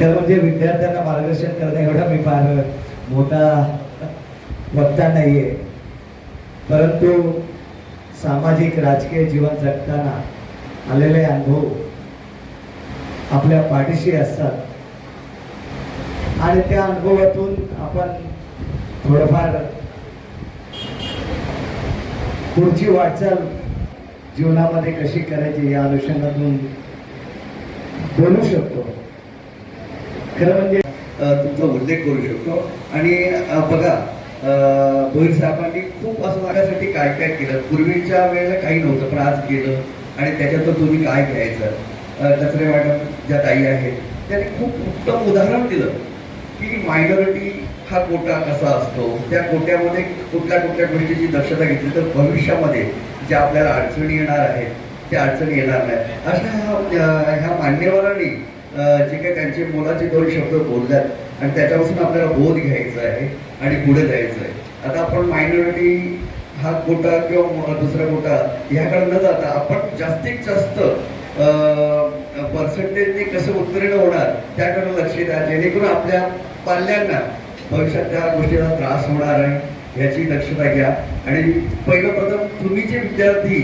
खरं म्हणजे विद्यार्थ्यांना मार्गदर्शन करणं एवढा मी फार मोठा वक्ता नाहीये. परंतु सामाजिक राजकीय जीवन जगताना आलेले अनुभव आपल्या पाठीशी असतात. आणि त्या अनुभवातून आपण थोडंफार पुढची वाटचाल जीवनामध्ये कशी करायची या अनुषंगातून बोलू शकतो. खरं म्हणजे तुमचा उल्लेख करू शकतो. आणि बघा भोईर साहेबांनी खूप असं माझ्यासाठी काय काय केलं. पूर्वीच्या वेळेला काही नव्हतं पण आज केलं. आणि त्याच्यातून तुम्ही काय घ्यायचं? कचरे वाटप ज्या ताई आहेत त्यांनी खूप उत्तम उदाहरण दिलं की मायनॉरिटी हा कोटा कसा असतो? त्या कोट्यामध्ये कुठल्या कुठल्या गोष्टीची दक्षता घेतली तर भविष्यामध्ये ज्या आपल्याला अडचणी येणार आहेत त्या अडचणी येणार नाही अशा ह्या मान्यवरांनी जे काही त्यांचे मोलाचे दोन शब्द बोलल्यात आणि त्याच्यापासून आपल्याला बोध घ्यायचा आहे आणि पुढे जायचं आहे. आता आपण मायनॉरिटी हा कोटा किंवा दुसरा कोटा ह्याकडे न जाता आपण जास्तीत जास्त पर्सेंटेजने कसं उत्तीर्ण होणार त्याकडे लक्ष द्या. जेणेकरून आपल्या पाल्यांना भविष्यात त्या गोष्टीचा त्रास होणार आहे ह्याची दक्षता घ्या. आणि पहिलं प्रथम तुम्ही जे विद्यार्थी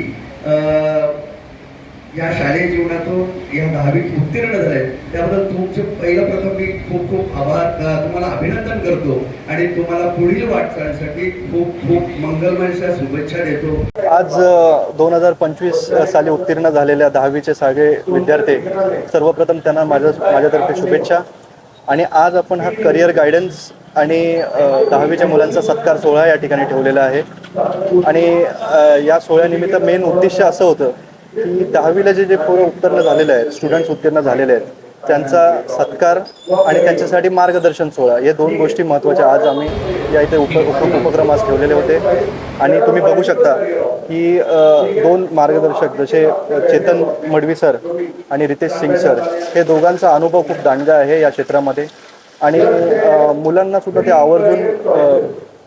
या शालेय जीवनातून या दहावीत उत्तीर्ण झाले त्याबद्दल तुमचे पहिलं प्रथम मी खूप खूप आभार तुम्हाला अभिनंदन करतो आणि तुम्हाला पुढील वाटचालीसाठी खूप खूप मंगलमयच्या शुभेच्छा देतो. आज दोन हजार पंचवीस साली उत्तीर्ण झालेल्या दहावीचे सगळे विद्यार्थी सर्वप्रथम त्यांना माझ्या माझ्यातर्फे शुभेच्छा. आणि आज आपण हा करिअर गायडन्स आणि दहावीच्या मुलांचा सत्कार सोहळा या ठिकाणी ठेवलेला आहे. आणि या सोहळ्यानिमित्त मेन उद्देश असं होतं की दहावीला जे जे पोरं उत्तीर्ण झालेले आहेत स्टुडंट्स उत्तीर्ण झालेले आहेत त्यांचा सत्कार आणि त्यांच्यासाठी मार्गदर्शन सोहळा या दोन गोष्टी महत्त्वाच्या आज आम्ही या इथे उप उपक्रम आज ठेवलेले होते. आणि तुम्ही बघू शकता की दोन मार्गदर्शक जसे चेतन मडवी सर आणि रितेश सिंग सर हे दोघांचा अनुभव खूप दांडगा आहे या क्षेत्रामध्ये. आणि मुलांना सुद्धा ते आवर्जून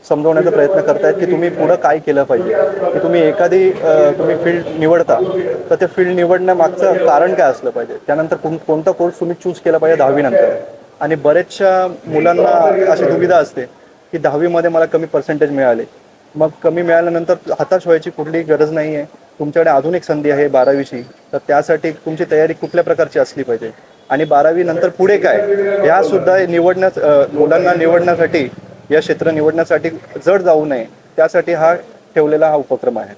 समजवण्याचा प्रयत्न करतायत की तुम्ही पुढं काय केलं पाहिजे. की तुम्ही एखादी तुम्ही फील्ड निवडता तर ते फील्ड निवडण्यामागचं कारण काय असलं पाहिजे? त्यानंतर कोण कोणता कोर्स तुम्ही चूज केला पाहिजे दहावीनंतर आणि बरेचशा मुलांना अशी दुविधा असते की दहावीमध्ये मला कमी पर्सेंटेज मिळाले. मग कमी मिळाल्यानंतर हताश व्हायची कुठलीही गरज नाही आहे तुमच्याकडे अजून एक संधी आहे बारावीची. तर त्यासाठी तुमची तयारी कुठल्या प्रकारची असली पाहिजे? आणि बारावी नंतर पुढे काय? ह्या सुद्धा निवडण्यास मुलांना निवडण्यासाठी या क्षेत्र निवडण्यासाठी जड जाऊ नये. त्यासाठी हा ठेवलेला हा उपक्रम आहे.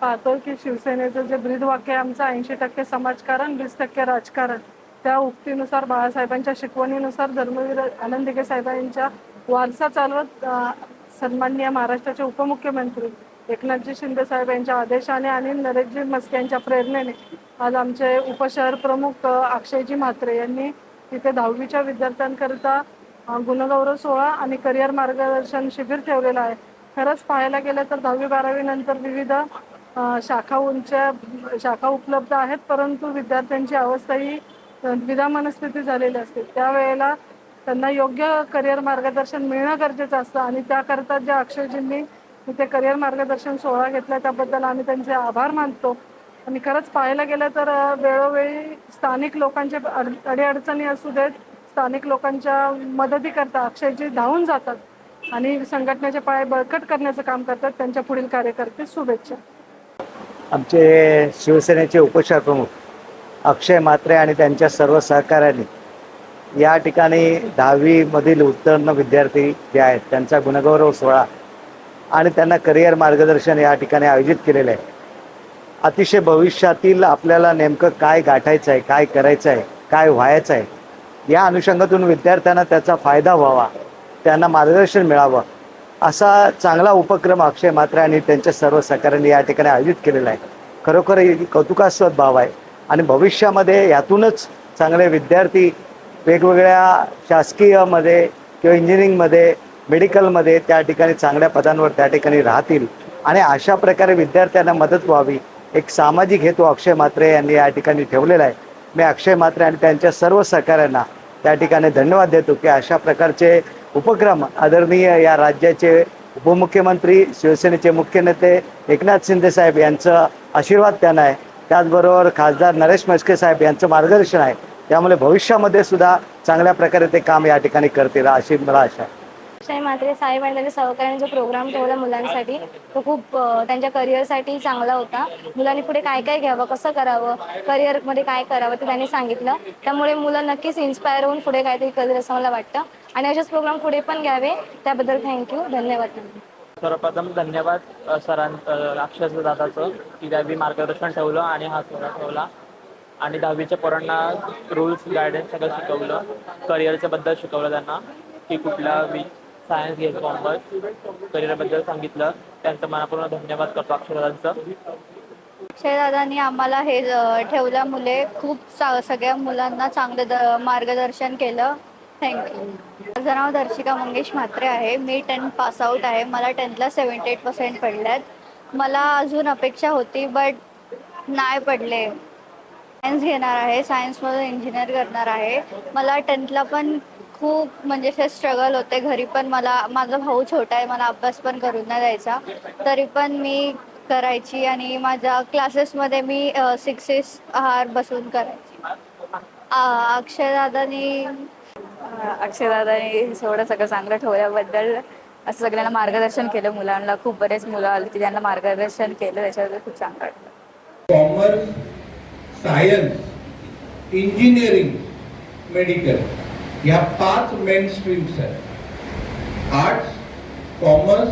पाहतो की शिवसेनेचं जे ब्रीदवाक्य आहे आमचं ऐंशी टक्के समाजकारण वीस टक्के राजकारण. त्या उक्तीनुसार बाळासाहेबांच्या शिकवणीनुसार धर्मवीर आनंदिके साहेबांच्या वारसा चालवत सन्माननीय महाराष्ट्राचे उपमुख्यमंत्री एकनाथजी शिंदे साहेब यांच्या आदेशाने आणि नरेशजी मस्के यांच्या प्रेरणेने आज आमचे उपशहर प्रमुख अक्षयजी म्हात्रे यांनी तिथे दहावीच्या विद्यार्थ्यांकरिता गुणगौरव सोहळा आणि करिअर मार्गदर्शन शिबिर ठेवलेलं आहे. खरंच पाहायला गेलं तर दहावी बारावी नंतर विविध शाखा उंच्या शाखा उपलब्ध आहेत परंतु विद्यार्थ्यांची अवस्था ही द्विधा मनस्थिती झालेली असते. त्यावेळेला त्यांना योग्य करिअर मार्गदर्शन मिळणं गरजेचं असतं आणि त्याकरता ज्या अक्षयजींनी तिथे करिअर मार्गदर्शन सोहळा घेतला त्याबद्दल आम्ही त्यांचे आभार मानतो. आणि खरंच पाहायला गेलं तर वेळोवेळी स्थानिक लोकांचे अड अडीअडचणी असू देत स्थानिक लोकांच्या मदती करता अक्षयजी धावून जातात आणि संघटनेचे पाय बळकट करण्याचं काम करतात. त्यांच्या पुढील कार्यकर्ते शुभेच्छा. आमचे शिवसेनेचे उपशहर प्रमुख अक्षय मात्रे आणि त्यांच्या सर्व सहकाऱ्यांनी या ठिकाणी दहावीमधील उत्तीर्ण विद्यार्थी जे आहेत त्यांचा गुणगौरव सोहळा आणि त्यांना करिअर मार्गदर्शन या ठिकाणी आयोजित केलेलं आहे. अतिशय भविष्यातील आपल्याला नेमकं काय गाठायचं आहे काय करायचं आहे काय व्हायचं आहे या अनुषंगातून विद्यार्थ्यांना त्याचा फायदा व्हावा त्यांना मार्गदर्शन मिळावं असा चांगला उपक्रम अक्षय मात्रे आणि त्यांच्या सर्व सहकाऱ्यांनी या ठिकाणी आयोजित केलेला आहे. खरोखर ही कौतुकास्पद भाव आहे आणि भविष्यामध्ये यातूनच चांगले विद्यार्थी वेगवेगळ्या शासकीयमध्ये किंवा इंजिनिअरिंगमध्ये मेडिकलमध्ये त्या ठिकाणी चांगल्या पदांवर त्या ठिकाणी राहतील आणि अशा प्रकारे विद्यार्थ्यांना मदत व्हावी एक सामाजिक हेतू अक्षय मात्रे यांनी या ठिकाणी ठेवलेला आहे. मी अक्षय मात्रे आणि त्यांच्या सर्व सहकाऱ्यांना त्या ठिकाणी धन्यवाद देतो की अशा प्रकारचे उपक्रम आदरणीय या राज्याचे उपमुख्यमंत्री शिवसेनेचे मुख्य नेते एकनाथ शिंदे साहेब यांचं आशीर्वाद त्यांना आहे. त्याचबरोबर खासदार नरेश म्हस्के साहेब यांचं मार्गदर्शन आहे. त्यामुळे भविष्यामध्ये सुद्धा चांगल्या प्रकारे ते काम या ठिकाणी करतील अशी मला आशा आहे. अक्षय म्हात्रे साहेब आणि त्यांच्या सहकार्याने जो प्रोग्राम ठेवला मुलांसाठी तो खूप त्यांच्या करिअरसाठी चांगला होता. मुलांनी पुढे काय काय घ्यावं कसं करावं करिअरमध्ये काय करावं ते त्यांनी सांगितलं. त्यामुळे मुलं नक्कीच इन्स्पायर होऊन पुढे काहीतरी करेल असं मला वाटतं. आणि असेच प्रोग्राम पुढे पण घ्यावे. त्याबद्दल थँक्यू धन्यवाद. सर्वप्रथम धन्यवाद अ, सरां अक्षय दादाचं की त्यांनी मार्गदर्शन ठेवलं आणि हा सोहळा ठेवला. आणि दहावीच्या पोरांना रूल्स गायडन्स सगळं शिकवलं. करिअरच्या बद्दल शिकवलं त्यांना की कुठला वि सायन्स घेत कॉमर्स करिअरबद्दल सांगितलं. त्यांचं मनापूर्ण धन्यवाद करतो अक्षरदांचं अक्षयदादांनी आम्हाला हे ठेवल्यामुळे खूप सगळ्या मुलांना चांगलं द मार्गदर्शन केलं. थँक्यू माझं नाव दर्शिका मंगेश म्हात्रे आहे. मी टेन पास आऊट आहे. मला टेन्थला सेवन्टी एट पर्सेंट पडल्यात. मला अजून अपेक्षा होती बट नाही पडले. सायन्स घेणार आहे. सायन्समधून इंजिनियर करणार आहे. मला टेन्थला पण खूप म्हणजे असे स्ट्रगल होते. घरी पण मला माझा भाऊ छोटा आहे मला अभ्यास पण करून नाही द्यायचा. तरी पण मी करायची आणि माझ्या क्लासेसमध्ये मी सिक्स सिक्स आहार बसून करायची. अक्षयदादानी अक्षयदादाने एवढं सगळं चांगलं ठेवल्याबद्दल असं सगळ्यांना मार्गदर्शन केलं. मुलांना खूप बरेच मुलं आली की त्यांना मार्गदर्शन केलं त्याच्याबद्दल खूप चांगलं वाटलं. Commerce science engineering medical. या पाच मेन स्ट्रीम्स आहेत. आर्ट्स कॉमर्स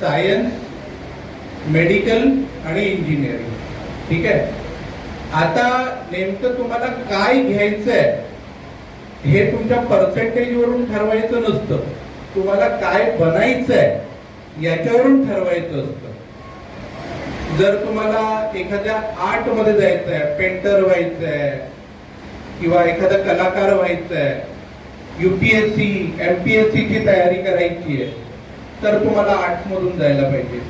सायन्स मेडिकल आणि इंजिनिअरिंग ठीक आहे? आता नेमकं तुम्हाला काय घ्यायचं आहे हे तुमच्या पर्सेंटेजवरून ठरवायचं नसतं. तुम्हाला काय बनायचं आहे याच्यावरून ठरवायचं असतं. जर तुम्हाला एखाद्या आर्टमध्ये जायचं आहे पेंटर व्हायचं आहे किंवा एखादा कलाकार व्हायचं आहे युपीएससी एमपीएससी ची तयारी करायची आहे तर तुम्हाला आर्ट्स मधून जायला पाहिजे.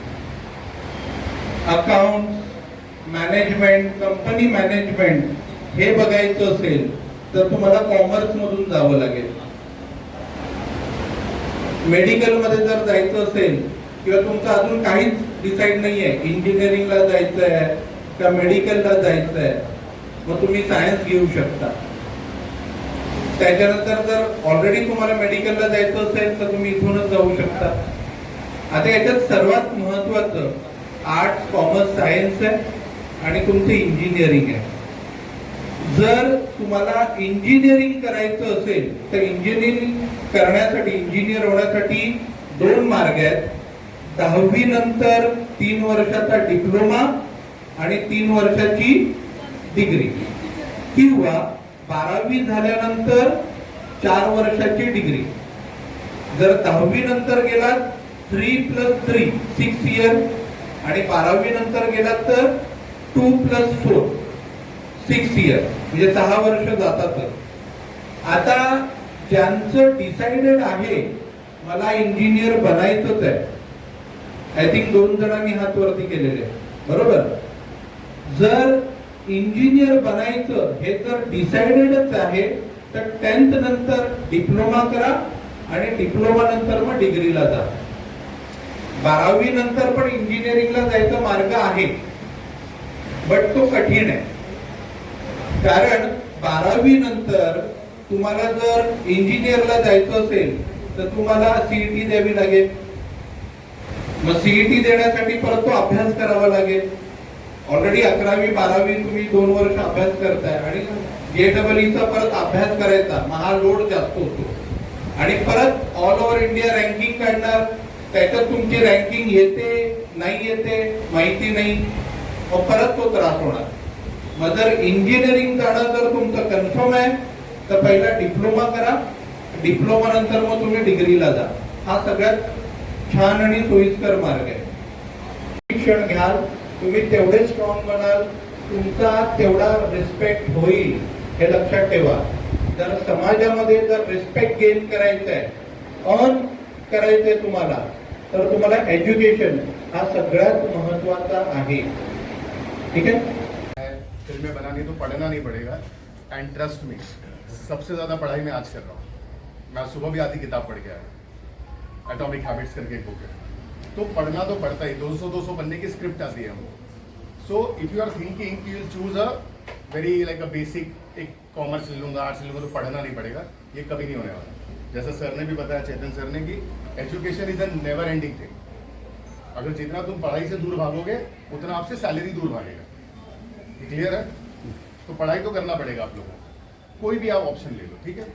अकाउंट मॅनेजमेंट कंपनी मॅनेजमेंट हे बघायचं असेल तर तुम्हाला कॉमर्स मधून जावं लागेल. मेडिकलमध्ये जर जायचं असेल किंवा तुमचं अजून काहीच डिसाईड नाहीये इंजिनिअरिंगला जायचं आहे का मेडिकलला जायचं आहे मग तुम्ही सायन्स घेऊ शकता. त्याच्यानंतर जर ऑलरेडी तुम्हाला मेडिकलला जायचं असेल तर तुम्ही इथूनच जाऊ शकता. आता याच्यात सर्वात महत्वाचं आर्ट्स कॉमर्स सायन्स आहे आणि तुमचं इंजिनिअरिंग आहे. जर तुम्हाला इंजिनिअरिंग करायचं असेल तर इंजिनिअरिंग करण्यासाठी इंजिनियर होण्यासाठी दोन मार्ग आहेत. दहावी नंतर तीन वर्षाचा डिप्लोमा आणि तीन वर्षाची डिग्री किंवा बारावी झाल्यानंतर चार वर्षाची डिग्री जर दहावी नंतर गेलात three plus three six year आणि बारावी नंतर गेलात तर two plus four six year म्हणजे सहा वर्ष जातात. आता ज्यांचं डिसाइडेड आहे मला इंजिनियर बनायचंच आहे. आय थिंक दोन जणांनी हात वरती केलेले बरोबर? जर इंजिनियर बनायचं हे तर डिसाइडेडच आहे. तर टेन्थ नंतर डिप्लोमा करा आणि डिप्लोमा नंतर मग डिग्रीला जा. बारावी नंतर पण इंजिनिअरिंगला जायचा मार्ग आहे. बट तो कठीण आहे. कारण बारावी नंतर तुम्हाला जर इंजिनियरला जायचं असेल तर तुम्हाला सीईटी द्यावी लागेल. मग सीईटी देण्यासाठी परत तो अभ्यास करावा लागेल. ऑलरेडी अकरावी बारावी तुम्ही दोन वर्ष अभ्यास करताय आणि जे डबल ईचा परत अभ्यास करायचा. महा लोड जास्त होतो. आणि परत ऑल ओव्हर इंडिया रँकिंग काढणार. त्याच्यात तुमची रँकिंग येते नाही येते माहिती नाही. मग परत तो त्रास होणार. मग जर इंजिनिअरिंग जाणं जर तुमचं कन्फर्म आहे तर पहिला डिप्लोमा करा. डिप्लोमा नंतर मग तुम्ही डिग्रीला जा. हा सगळ्यात छान आणि सोयीस्कर मार्ग आहे. शिक्षण घ्याल. तुम्ही तेवढे स्ट्रॉंग बनाल तुमचा तेवढा रिस्पेक्ट होईल हे लक्षात ठेवा. जर समाजामध्ये जर रिस्पेक्ट गेन करायचं आहे अर्न आहे तुम्हाला तर तुम्हाला एज्युकेशन हा सगळ्यात महत्त्वाचा आहे. ठीक आहे? फिल्में बनानी तो पढ़ना नहीं पड़ेगा. एंड ट्रस्ट मी सबसे ज़्यादा पढ़ाई मैं आज कर रहा हूँ. मैं सुबह भी आधी किताब पढ़ के आया एटॉमिक हैबिट्स करके एक बुक है। तो पढ़ना तो पड़ता ही 200 200 पन्ने की स्क्रिप्ट आती है हमको so if you are thinking you choose a very like a basic एक कॉमर्स ले लूँगा आर्ट्स ले लूँगा तो पढ़ना नहीं पड़ेगा, ये कभी नहीं होने वाला। जैसा सर ने भी बताया, चेतन सर ने कि education is a never ending thing अगर जितना तुम पढ़ाई से दूर भागोगे, उतना आपसे सैलरी दूर भागेगा। क्लियर है? तो पढ़ाई तो करना पड़ेगा आप लोगों को। कोई भी आप ऑप्शन ले लो, ठीक है?